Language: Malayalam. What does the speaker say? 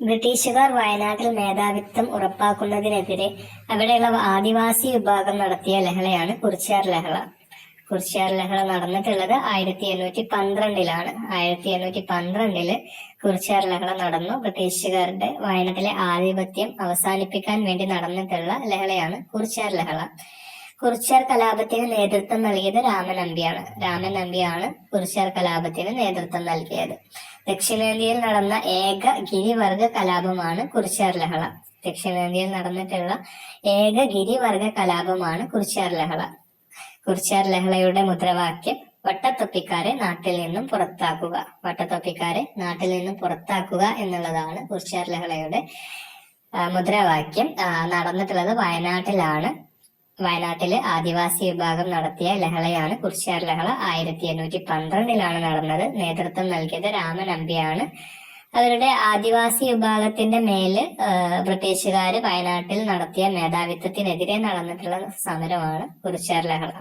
ബ്രിട്ടീഷുകാർ വയനാട്ടിൽ മേധാവിത്വം ഉറപ്പാക്കുന്നതിനെതിരെ അവിടെയുള്ള ആദിവാസി വിഭാഗം നടത്തിയ ലഹളയാണ് കുറിച്യാർ ലഹള. കുറിച്യാർ ലഹള നടന്നിട്ടുള്ളത് ആയിരത്തി എണ്ണൂറ്റി പന്ത്രണ്ടിലാണ്. ആയിരത്തി എണ്ണൂറ്റി പന്ത്രണ്ടിൽ കുറിച്യാർ ലഹള നടന്നു. ബ്രിട്ടീഷുകാരുടെ വയനാട്ടിലെ ആധിപത്യം അവസാനിപ്പിക്കാൻ വേണ്ടി നടന്നിട്ടുള്ള ലഹളയാണ് കുറിച്യാർ ലഹള. കുറിച്യാർ കലാപത്തിന് നേതൃത്വം നൽകിയത് രാമൻ നമ്പിയാണ്. രാമൻ നമ്പിയാണ് കുറിച്ചർ കലാപത്തിന് നേതൃത്വം നൽകിയത്. ദക്ഷിണേന്ത്യയിൽ നടന്ന ഏക ഗിരിവർഗ കലാപമാണ് കുറിച്ചർ ലഹള. ദക്ഷിണേന്ത്യയിൽ നടന്നിട്ടുള്ള ഏക ഗിരിവർഗ കലാപമാണ് കുറിച്ചർ ലഹള. കുറിച്ചർ ലഹളയുടെ മുദ്രാവാക്യം വട്ടത്തൊപ്പിക്കാരെ നാട്ടിൽ നിന്നും പുറത്താക്കുക. വട്ടത്തൊപ്പിക്കാരെ നാട്ടിൽ നിന്നും പുറത്താക്കുക എന്നുള്ളതാണ് കുറിച്ചർ ലഹളയുടെ മുദ്രാവാക്യം. നടന്നിട്ടുള്ളത് വയനാട്ടിലാണ്. വയനാട്ടിലെ ആദിവാസി വിഭാഗം നടത്തിയ ലഹളയാണ് കുറിച്യാർ ലഹള. ആയിരത്തി എണ്ണൂറ്റി പന്ത്രണ്ടിലാണ് നടന്നത്. നേതൃത്വം നൽകിയത് രാമൻ അമ്പിയാണ്. അവരുടെ ആദിവാസി വിഭാഗത്തിന്റെ മേൽ ബ്രിട്ടീഷുകാർ വയനാട്ടിൽ നടത്തിയ മേധാവിത്വത്തിനെതിരെ നടന്നിട്ടുള്ള സമരമാണ് കുറിച്ചാർ ലഹള.